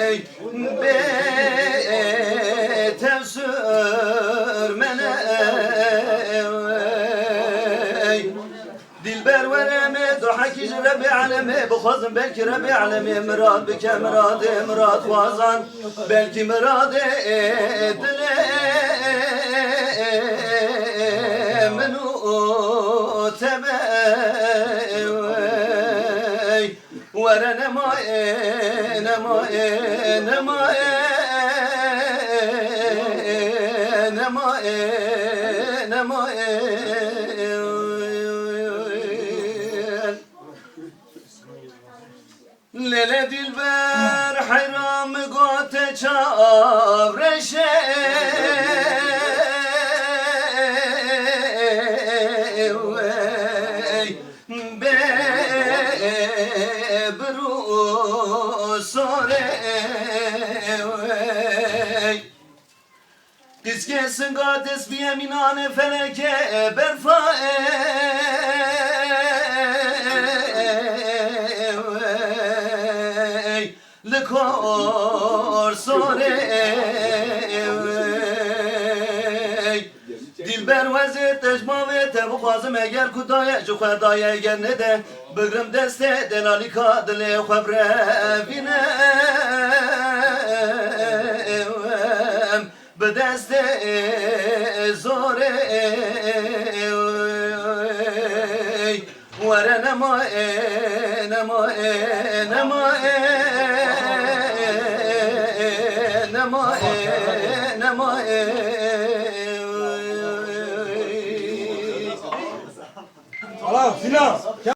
ey betev sürmene ey. Dilber vereme duhaki Rabbi aleme Bukhazım belki Rabbi aleme Mırad bike mırad mırad Vere nema e nema e nema e nema e nema e Lele dilber hayram gote çavreşe Diskesin gades bir eminane feleke berfa Likor sore Dilber vaziyet tecma ve tebu fazım eğer kudaya Cu khadaya eğer ne de Bıgrım deste delali kadile Khabre vinem Nema e nema e nema e nema e Allah filan.